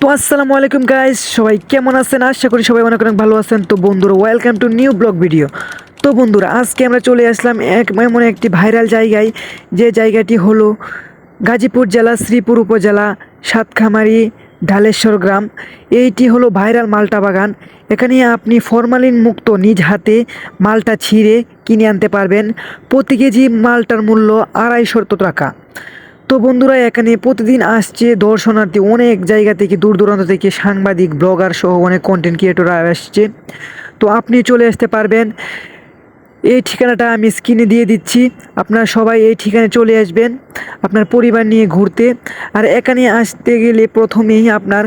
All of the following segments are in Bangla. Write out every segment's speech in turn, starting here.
তো আসসালামু আলাইকুম গাইস সবাই কেমন আছেন? আশা করি সবাই অনেক অনেক ভালো আছেন। তো বন্ধুরা welcome to new blog video তো বন্ধুরা, আজকে আমরা চলে আসলাম এক এমন একটি ভাইরাল জায়গায়। যে জায়গাটি হলো গাজীপুর জেলা, শ্রীপুর উপজেলা, সাতখামারি, ঢালেশ্বর গ্রাম। এইটি হলো ভাইরাল মালটা বাগান। এখানে আপনি ফরমালিন মুক্ত নিজ হাতে মালটা ছিঁড়ে কিনে আনতে পারবেন। প্রতি কেজি মালটার মূল্য আড়াইশো টাকা। তো বন্ধুরা, এখানে প্রতিদিন আসছে দর্শনার্থী অনেক জায়গা থেকে, দূর দূরান্ত থেকে সাংবাদিক, ব্লগার সহ অনেক কন্টেন্ট ক্রিয়েটররা আসছে। তো আপনি চলে আসতে পারবেন। এই ঠিকানাটা আমি স্ক্রিনে দিয়ে দিচ্ছি। আপনারা সবাই এই ঠিকানায় চলে আসবেন, আপনার পরিবার নিয়ে ঘুরতে। আর এখানে আসতে গেলে প্রথমেই আপনার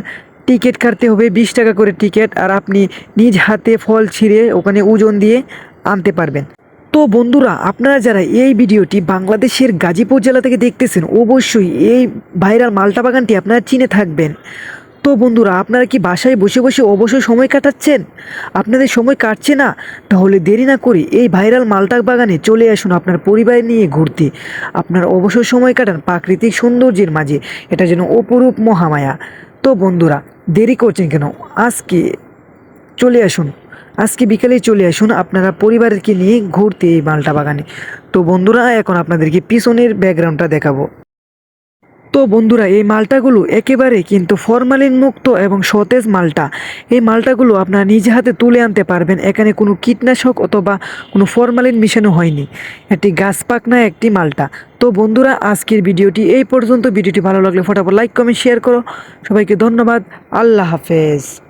টিকিট কাটতে হবে, বিশ টাকা করে টিকিট আর আপনি নিজ হাতে ফল ছিঁড়ে ওখানে ওজন দিয়ে আনতে পারবেন। তো বন্ধুরা, আপনারা যারা এই ভিডিওটি বাংলাদেশের গাজীপুর জেলা থেকে দেখতেছেন, অবশ্যই এই ভাইরাল মালটা বাগানটি আপনারা চিনে থাকবেন। তো বন্ধুরা, আপনারা কি বাসায় বসে বসে অবশ্যই সময় কাটাচ্ছেন? আপনাদের সময় কাটছে না? তাহলে দেরি না করে এই ভাইরাল মালটা বাগানে চলে আসুন আপনার পরিবার নিয়ে ঘুরতে। আপনার অবসর সময় কাটান প্রাকৃতিক সৌন্দর্যের মাঝে, এটা যেন অপরূপ মহামায়া। তো বন্ধুরা, দেরি করছেন কেন? আজকে চলে আসুন আজকে বিকেলে চলে আসুন আপনারা পরিবারকে নিয়ে ঘুরতে এই মালটা বাগানে। তো বন্ধুরা, এখন আপনাদেরকে পিছনের ব্যাকগ্রাউন্ডটা দেখাবো। তো বন্ধুরা, এই মালটাগুলো একেবারে কিন্তু ফরমালিন মুক্ত এবং সতেজ মালটা। এই মালটাগুলো আপনারা নিজে হাতে তুলে আনতে পারবেন। এখানে কোনো কীটনাশক অথবা কোনো ফরমালিন মিশানো হয়নি। এটি গাছ পাকনা একটি মালটা। তো বন্ধুরা, আজকের ভিডিওটি এই পর্যন্ত। ভিডিওটি ভালো লাগলে ফটাফট লাইক, কমেন্ট, শেয়ার করো। সবাইকে ধন্যবাদ। আল্লাহ হাফেজ।